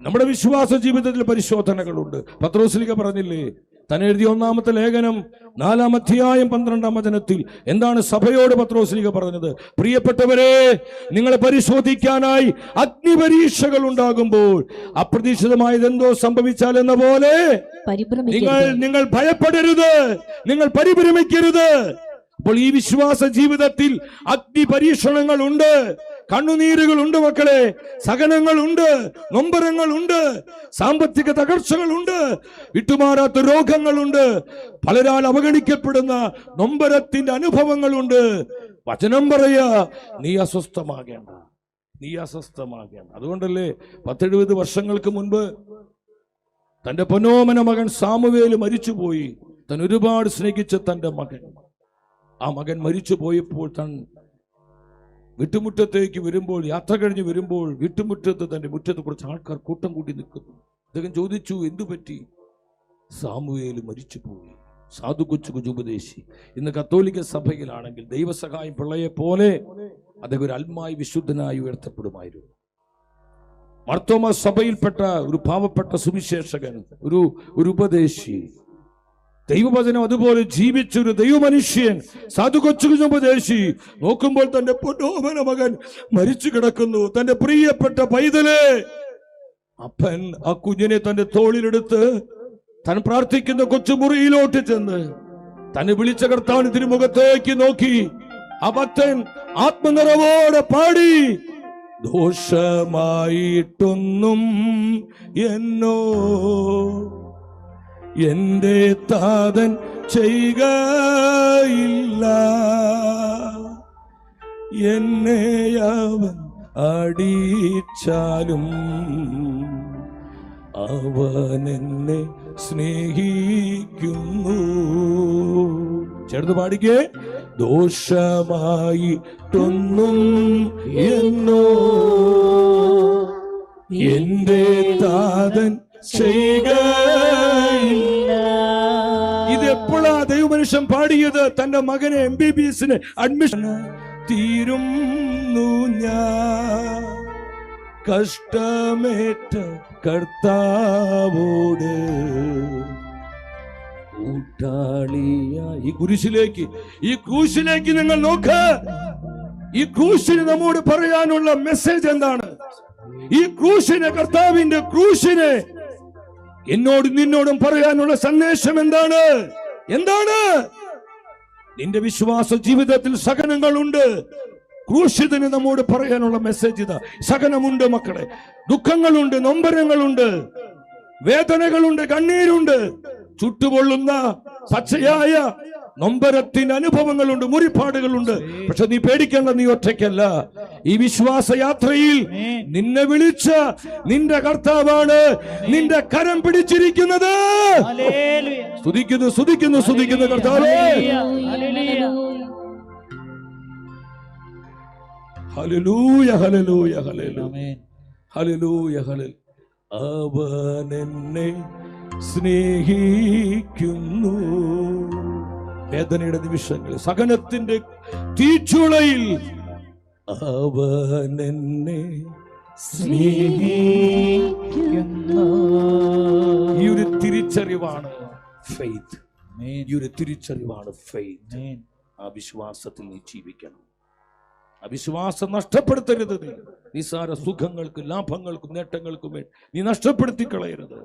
നമ്മുടെ വിശ്വാസ ജീവിതത്തിൽ പരിശോധനകളുണ്ട്. പത്രോസ്ലിക പറഞ്ഞില്ലേ? താൻ എഴുതിയ ഒന്നാമത്തെ ലേഖനം നാലാം അധ്യായം പന്ത്രണ്ടാം വചനത്തിൽ എന്താണ് സഭയോട് പത്രോസ്ലിക പറഞ്ഞത്? പ്രിയപ്പെട്ടവരെ നിങ്ങളെ പരിശോധിക്കാനായി അഗ്നിപരീക്ഷകൾ ഉണ്ടാകുമ്പോൾ അപ്രതീക്ഷിതമായത് എന്തോ സംഭവിച്ചാൽ എന്ന പോലെ നിങ്ങൾ നിങ്ങൾ ഭയപ്പെടരുത്. നിങ്ങൾ പരിഭ്രമിക്കരുത്. അപ്പോൾ ഈ വിശ്വാസ ജീവിതത്തിൽ അഗ്നി പരീക്ഷണങ്ങൾ ഉണ്ട് കണ്ണുനീരുകൾ ഉണ്ട് മക്കളെ. സഹനങ്ങൾ ഉണ്ട് നൊമ്പരങ്ങൾ ഉണ്ട് സാമ്പത്തിക തകർച്ചകൾ ഉണ്ട് വിട്ടുമാറാത്ത രോഗങ്ങൾ ഉണ്ട് പലരാൽ അവഗണിക്കപ്പെടുന്ന നൊമ്പരത്തിന്റെ അനുഭവങ്ങളുണ്ട്. വചനം പറയാ നീ അസ്വസ്ഥമാകേണ്ട നീ അസ്വസ്ഥമാകേണ്ട. അതുകൊണ്ടല്ലേ പത്തെഴുപത് വർഷങ്ങൾക്ക് മുൻപ് തന്റെ പൊന്നോമന മകൻ സാമുവേൽ മരിച്ചുപോയി. തൻ ഒരുപാട് സ്നേഹിച്ച തന്റെ മകൻ. ആ മകൻ മരിച്ചു പോയപ്പോൾ താൻ വീട്ടുമുറ്റത്തേക്ക് വരുമ്പോൾ യാത്ര കഴിഞ്ഞ് വരുമ്പോൾ വീട്ടുമുറ്റത്ത് തന്റെ മുറ്റത്ത് കുറച്ച് ആൾക്കാർ കൂട്ടം കൂട്ടി നിൽക്കുന്നു. അദ്ദേഹം ചോദിച്ചു എന്തു പറ്റി? സാമുവേൽ മരിച്ചുപോയി. സാധു കൊച്ചു കുജുപദേശി ഇന്ന് കത്തോലിക്ക സഭയിലാണെങ്കിൽ ദൈവസഹായം പിള്ളയെ പോലെ അദ്ദേഹം ഒരു അൽമായി വിശുദ്ധനായി ഉയർത്തപ്പെടുമായിരുന്നു. മർത്തോമ സഭയിൽപ്പെട്ട ഒരു പാവപ്പെട്ട സുവിശേഷകൻ ഒരു ഒരു ഉപദേശി. ദൈവവചനം അതുപോലെ ജീവിച്ചൊരു ദൈവമനുഷ്യൻ സാധു കൊച്ചു കുഞ്ഞുപദേശി നോക്കുമ്പോൾ തന്റെ പൊന്നോമന മകൻ മരിച്ചു കിടക്കുന്നു. തന്റെ പ്രിയപ്പെട്ട പൈതലെ അപ്പൻ ആ കുഞ്ഞിനെ തന്റെ തോളിലെടുത്ത് താൻ പ്രാർത്ഥിക്കുന്ന കൊച്ചു മുറിയിലോട്ട് ചെന്ന് തന്നെ വിളിച്ച കർത്താവിന് തിരുമുഖത്തേക്ക് നോക്കി. ആ ഭക്തൻ ആത്മനിറവോടെ പാടി ദോഷമായിട്ടൊന്നും എന്നോ എന്റെ താതൻ ചെയ്യുകയില്ല എന്നെ അവൻ അടിച്ചാലും അവൻ എന്നെ സ്നേഹിക്കുന്നു. ചേർന്ന് പാടിക്കേ. ദോഷമായി തൊന്നും എന്നോ എന്റെ താതൻ എപ്പോഴാ ദൈവമനുഷ്യൻ പാടിയത് തന്റെ മകനെ എം ബി ബി എസിന് അഡ്മിഷൻ തീരും ഞാൻ. കഷ്ടമേറ്റ കർത്താവോട് കൂട്ടാളിയായി ഈ കുരിശിലേക്ക് ഈ ക്രൂശിലേക്ക് നിങ്ങൾ നോക്ക്. ഈ ക്രൂശിന് നമ്മോട് പറയാനുള്ള മെസ്സേജ് എന്താണ്? ഈ ക്രൂശിനെ കർത്താവിന്റെ ക്രൂശിനെ എന്നോടും നിന്നോടും പറയാനുള്ള സന്ദേശം എന്താണ്? എന്താണ്? നിന്റെ വിശ്വാസ ജീവിതത്തിൽ സഹനങ്ങളുണ്ട്. ക്രൂശിതന് നമ്മോട് പറയാനുള്ള മെസ്സേജ് ഇതാ. സഹനമുണ്ട് മക്കളെ. ദുഃഖങ്ങളുണ്ട് നൊമ്പരങ്ങളുണ്ട്. വേദനകളുണ്ട് കണ്ണീരുണ്ട്. ചുട്ടുപൊള്ളുന്ന പച്ചയായ നൊമ്പരത്തിന് അനുഭവങ്ങളുണ്ട് മുറിപ്പാടുകളുണ്ട് പക്ഷെ നീ പേടിക്കേണ്ട നീ ഒറ്റയ്ക്കല്ല. ഈ വിശ്വാസ യാത്രയിൽ നിന്നെ വിളിച്ച നിന്റെ കർത്താവാണ് നിന്റെ കരം പിടിച്ചിരിക്കുന്നത്. സ്തുതിക്കുന്നു സ്തുതിക്കുന്നു സ്തുതിക്കുന്നു കർത്താവേ. അവൻ എന്നെ സ്നേഹിക്കുന്നു. വേദനയുടെ നിമിഷങ്ങളിൽ സകനത്തിന്റെ തീച്ചുളയിൽ അവനെന്നെ സ്നേഹിക്കുന്നു. ഈ ഒരു തിരിച്ചറിവാണ് ഫെയ്ത്ത് ഈ ഒരു തിരിച്ചറിവാണ് ഫെയ്ത്ത് ആ വിശ്വാസത്തിൽ നീ ജീവിക്കണം. അവിശ്വാസം വിശ്വാസം നഷ്ടപ്പെടുത്തരുത് നീ. നിസാര സുഖങ്ങൾക്കും ലാഭങ്ങൾക്കും നേട്ടങ്ങൾക്കും നീ നഷ്ടപ്പെടുത്തി കളയരുത്